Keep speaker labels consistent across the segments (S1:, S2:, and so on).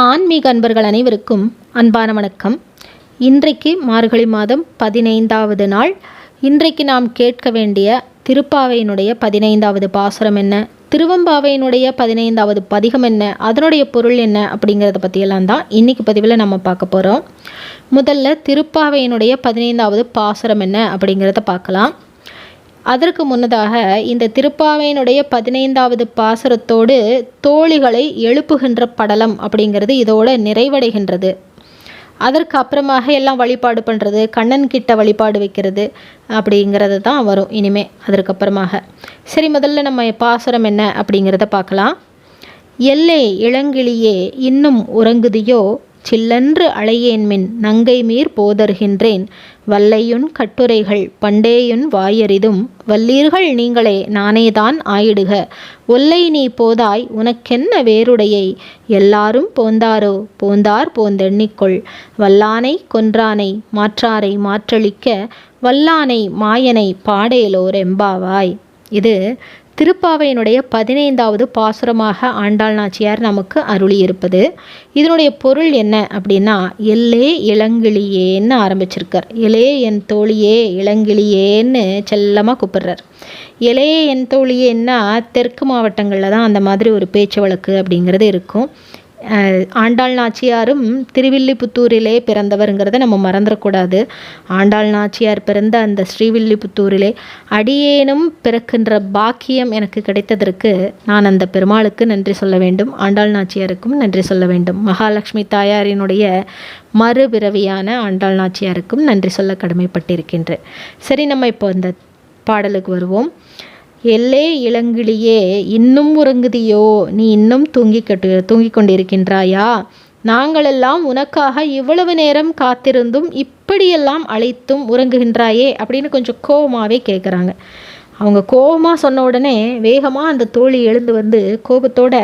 S1: ஆன்மீக அன்பர்கள் அனைவருக்கும் அன்பான வணக்கம். இன்றைக்கு மார்கழி மாதம் பதினைந்தாவது நாள். இன்றைக்கு நாம் கேட்க வேண்டிய திருப்பாவையினுடைய பதினைந்தாவது பாசுரம் என்ன? திருவம்பாவையினுடைய பதினைந்தாவது பதிகம் என்ன? அதனுடைய பொருள் என்ன? அப்படிங்கிறத பற்றியெல்லாம் தான் இன்றைக்கி பதிவில் நம்ம பார்க்க போகிறோம் முதல்ல திருப்பாவையினுடைய பதினைந்தாவது பாசுரம் என்ன? அப்படிங்கிறத பார்க்கலாம். அதற்கு முன்னதாக இந்த திருப்பாவையினுடைய பதினைந்தாவது பாசுரத்தோடு தோழிகளை எழுப்புகின்ற படலம் அப்படிங்கிறது இதோட நிறைவடைகின்றது. அதற்கு அப்புறமாக எல்லாம் வழிபாடு பண்ணுறது கண்ணன் கிட்ட வழிபாடு வைக்கிறது அப்படிங்கிறது தான் வரும் இனிமே அதற்கப்புறமாக சரி முதல்ல நம்ம பாசுரம் என்ன அப்படிங்கிறத பார்க்கலாம். எல்லை இளங்கிளியே இன்னும் உறங்குதியோ சில்லென்று அழையேன்மின் நங்கை மீர் போதருகின்றேன். வல்லையுன் கட்டுரைகள் பண்டேயுன் வாயறிதும் வல்லீர்கள் நீங்களே நானேதான் ஆயிடுக. ஒல்லை நீ போதாய் உனக்கென்ன வேறுடையை? எல்லாரும் போந்தாரோ? போந்தார் போந்தெண்ணிக்கொள். வல்லானை கொன்றானை மாற்றாரை மாற்றளிக்க வல்லானை மாயனை பாடேலோர் எம்பாவாய். இது திருப்பாவையினுடைய பதினைந்தாவது பாசுரமாக ஆண்டாள் நாச்சியார் நமக்கு அருளியிருப்பது. இதனுடைய பொருள் என்ன அப்படின்னா எல்லே இளங்கிளியேன்னு ஆரம்பிச்சிருக்கார். எலே என் தோழியே இளங்கிளியேன்னு செல்லமாக கூப்பிடுறார். எலே என் தோழியேன்னா தெற்கு மாவட்டங்களில் தான் அந்த மாதிரி ஒரு பேச்சு வழக்கு அப்படிங்கிறது இருக்கும். ஆண்டாள் நாச்சியாரும் திருவில்லிபுத்தூரிலே பிறந்தவருங்கிறத நம்ம மறந்துடக்கூடாது ஆண்டாள் நாச்சியார் பிறந்த அந்த ஸ்ரீவில்லிபுத்தூரிலே அடியேனும் பிறக்கின்ற பாக்கியம் எனக்கு கிடைத்ததற்கு நான் அந்த பெருமாளுக்கு நன்றி சொல்ல வேண்டும். ஆண்டாள் நாச்சியாருக்கும் நன்றி சொல்ல வேண்டும். மகாலட்சுமி தாயாரினுடைய மறுபிறவியான ஆண்டாள் நாச்சியாருக்கும் நன்றி சொல்ல கடமைப்பட்டிருக்கின்றேன். சரி நம்ம இப்போ இந்த பாடலுக்கு வருவோம். எல்லே இளங்கிளியே இன்னும் உறங்குதியோ? நீ இன்னும் தூங்கி கட்டு தூங்கிக் கொண்டிருக்கின்றாயா நாங்களெல்லாம் உனக்காக இவ்வளவு நேரம் காத்திருந்தும் இப்படியெல்லாம் அழைத்தும் உறங்குகின்றாயே அப்படின்னு கொஞ்சம் கோபமாகவே கேட்குறாங்க அவங்க கோபமாக சொன்ன உடனே வேகமாக அந்த தோழி எழுந்து வந்து கோபத்தோட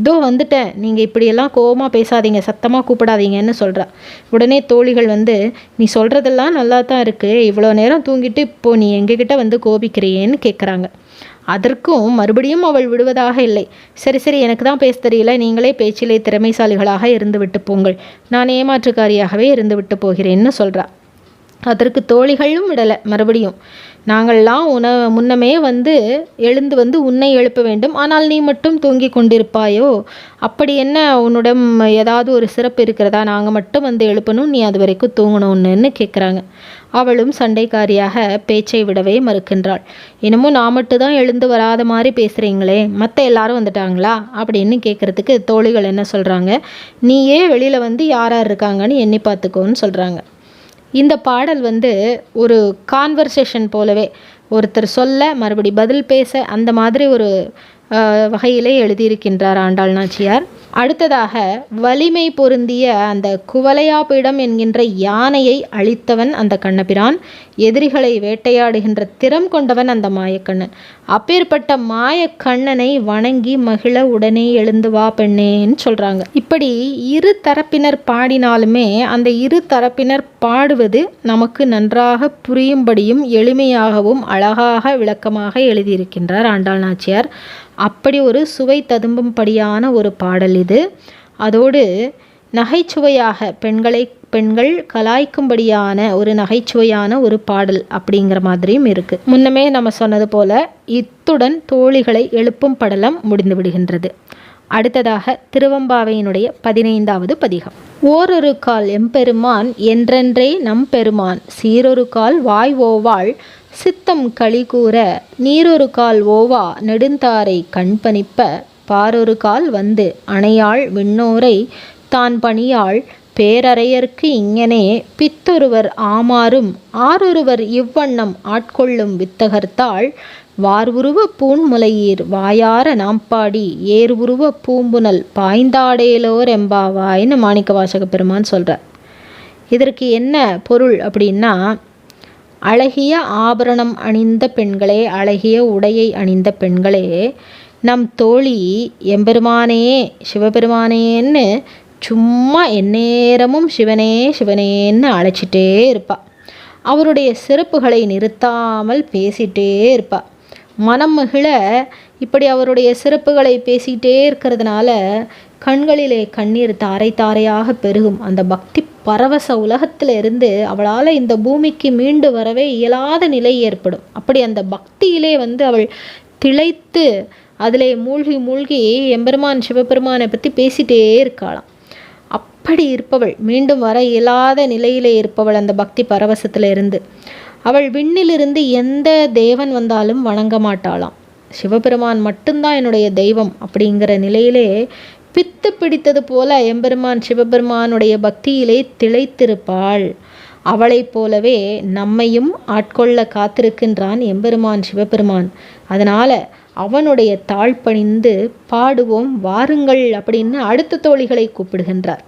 S1: இதோ வந்துட்டேன். நீங்கள் இப்படியெல்லாம் கோபமாக பேசாதீங்க. சத்தமாக கூப்பிடாதீங்கன்னு சொல்கிறா உடனே தோழிகள் வந்து நீ சொல்கிறதெல்லாம் நல்லா தான் இருக்குது இவ்வளோ நேரம் தூங்கிட்டு இப்போது நீ எங்ககிட்ட வந்து கோபிக்கிறியேன்னு கேட்குறாங்க அதற்கும் மறுபடியும் அவள் விடுவதாக இல்லை. சரி சரி. எனக்கு தான் பேச தெரியல. நீங்களே பேச்சிலே திறமைசாலிகளாக இருந்து விட்டு போங்கள். நான் ஏமாற்றுக்காரியாகவே இருந்து விட்டு போகிறேன்னு சொல்கிறா அதற்கு தோழிகளும் விடலை மறுபடியும் நாங்கள்லாம் உன முன்னமே வந்து எழுந்து வந்து உன்னை எழுப்ப வேண்டும் ஆனால் நீ மட்டும் தூங்கி கொண்டிருப்பாயோ? அப்படி என்ன உன்னிடம் ஏதாவது ஒரு சிறப்பு இருக்கிறதா? நாங்கள் மட்டும் வந்து எழுப்பணும் நீ அது வரைக்கும் தூங்கணும்னு கேட்குறாங்க அவளும் சண்டைக்காரியாக பேச்சை விடவே மறுக்கின்றாள். என்னமோ நான் மட்டும் தான் எழுந்து வராத மாதிரி பேசுகிறீங்களே மற்ற எல்லாரும் வந்துட்டாங்களா? அப்படின்னு கேட்குறதுக்கு தோழிகள் என்ன சொல்கிறாங்க நீயே வெளியில் வந்து யார் யார் இருக்காங்கன்னு எண்ணி பார்த்துக்கோன்னு சொல்கிறாங்க இந்த பாடல் வந்து ஒரு கான்வர்சேஷன் போலவே ஒருத்தர் சொல்ல மறுபடி பதில் பேச அந்த மாதிரி ஒரு வகையிலே எழுதியிருக்கின்றார் ஆண்டாள் நாச்சியார். அடுத்ததாக வலிமை பொருந்திய அந்த குவலையாபீடம் என்கின்ற யானையை அழித்தவன் அந்த கண்ணபிரான். எதிரிகளை வேட்டையாடுகின்ற திறம் கொண்டவன் அந்த மாயக்கண்ணன். அப்பேற்பட்ட மாயக்கண்ணனை வணங்கி மகிழ உடனே எழுந்து வா பெண்ணேன்னு சொல்கிறாங்க இப்படி இரு தரப்பினர் பாடினாலுமே அந்த இரு தரப்பினர் பாடுவது நமக்கு நன்றாக புரியும்படியும் எளிமையாகவும் அழகாக விளக்கமாக எழுதியிருக்கின்றார் ஆண்டாள் நாச்சியார். அப்படி ஒரு சுவை ததும்பும்படியான ஒரு பாடல் இது. அதோடு நகைச்சுவையாக பெண்களை பெண்கள் கலாய்க்கும்படியான ஒரு நகைச்சுவையான ஒரு பாடல் அப்படிங்கிற மாதிரியும் இருக்குது முன்னமே நம்ம சொன்னது போல இத்துடன் தோழிகளை எழுப்பும் படலம் முடிந்து விடுகின்றது. அடுத்ததாக திருவம்பாவையினுடைய பதினைந்தாவது பதிகம். ஓரொரு கால் எம்பெருமான் என்றென்றே நம் பெருமான் சீரொரு கால் வாய் ஓவாள் சித்தம் களி கூற நீரொரு கால் ஓவா நெடுந்தாரை கண்பணிப்ப பாரொரு கால் வந்து அணையாள் விண்ணோரை தான் பணியாள் பேரறையர்க்கு இங்கனே பித்தொருவர் ஆமாறும் ஆரொருவர் இவ்வண்ணம் ஆட்கொள்ளும் வித்தகர்த்தாள் வார்வுருவ பூண்முலையீர் வாயார நாம் பாடி ஏர் உருவ பூம்புனல் பாய்ந்தாடேலோர் எம்பாவாய்னு மாணிக்க வாசக பெருமான் சொல்கிறார் இதற்கு என்ன பொருள் அப்படின்னா அழகிய ஆபரணம் அணிந்த பெண்களே அழகிய உடையை அணிந்த பெண்களே நம் தோழி எம்பெருமானே சிவபெருமானேன்னு சும்மா எந்நேரமும் சிவனே சிவனேன்னு அழைச்சிட்டே இருப்பாள் அவருடைய சிறப்புகளை நிறுத்தாமல் பேசிகிட்டே இருப்பாள் மனம் மகிழ இப்படி அவருடைய சிறப்புகளை பேசிக்கிட்டே இருக்கிறதுனால கண்களிலே கண்ணீர் தாரை தாரையாக பெருகும். அந்த பக்தி பரவச உலகத்தில் இருந்து அவளால் இந்த பூமிக்கு மீண்டு வரவே இயலாத நிலை ஏற்படும். அப்படி அந்த பக்தியிலே வந்து அவள் திளைத்து அதிலே மூழ்கி மூழ்கி எம்பெருமான் சிவபெருமானை பற்றி பேசிட்டே இருக்காளாம். அப்படி இருப்பவள் மீண்டும் வர இயலாத நிலையிலே இருப்பவள் அந்த பக்தி பரவசத்தில் இருந்து அவள் விண்ணிலிருந்து எந்த தேவன் வந்தாலும் வணங்க மாட்டாளாம். சிவபெருமான் மட்டும்தான் என்னுடைய தெய்வம் அப்படிங்கிற நிலையிலே பித்து பிடித்தது போல எம்பெருமான் சிவபெருமானுடைய பக்தியிலே திளைத்திருப்பாள். அவளைப் போலவே நம்மையும் ஆட்கொள்ள காத்திருக்கின்றான் எம்பெருமான் சிவபெருமான். அதனால அவனுடைய தாழ்பணிந்து பாடுவோம் வாருங்கள் அப்படின்னு அடுத்த தோழிகளை கூப்பிடுகின்றார்.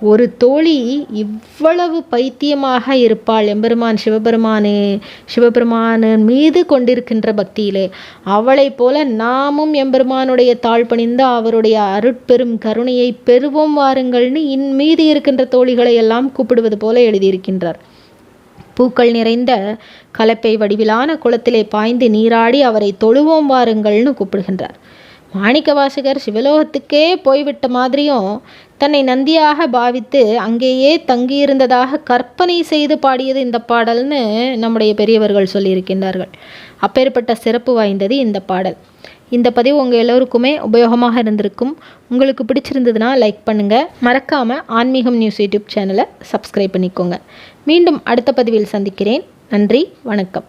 S1: ஒரு தோழி இவ்வளவு பைத்தியமாக இருப்பாள் எம்பெருமான் சிவபெருமானே சிவபெருமானின் மீது கொண்டிருக்கின்ற பக்தியிலே. அவளைப் போல நாமும் எம்பெருமானுடைய தாழ்பணிந்து அவருடைய அருட்பெரும் கருணையை பெறுவோம் வாருங்கள்னு இன் மீது இருக்கின்ற தோழிகளை எல்லாம் கூப்பிடுவது போல எழுதியிருக்கின்றார். பூக்கள் நிறைந்த கலப்பை வடிவிலான குளத்திலே பாய்ந்து நீராடி அவரை தொழுவோம் வாருங்கள்னு கூப்பிடுகின்றார். மாணிக்க வாசகர் சிவலோகத்துக்கே போய்விட்ட மாதிரியும் தன்னை நந்தியாக பாவித்து அங்கேயே தங்கியிருந்ததாக கற்பனை செய்து பாடியது இந்த பாடல்னு நம்முடைய பெரியவர்கள் சொல்லியிருக்கின்றார்கள். அப்பேற்பட்ட சிறப்பு வாய்ந்தது இந்த பாடல். இந்த பதிவு உங்கள் எல்லோருக்குமே உபயோகமாக இருந்திருக்கும். உங்களுக்கு பிடிச்சிருந்ததுன்னா லைக் பண்ணுங்கள் மறக்காமல் ஆன்மீகம் நியூஸ் யூடியூப் சேனலை சப்ஸ்கிரைப் பண்ணிக்கோங்க. மீண்டும் அடுத்த பதிவில் சந்திக்கிறேன். நன்றி வணக்கம்.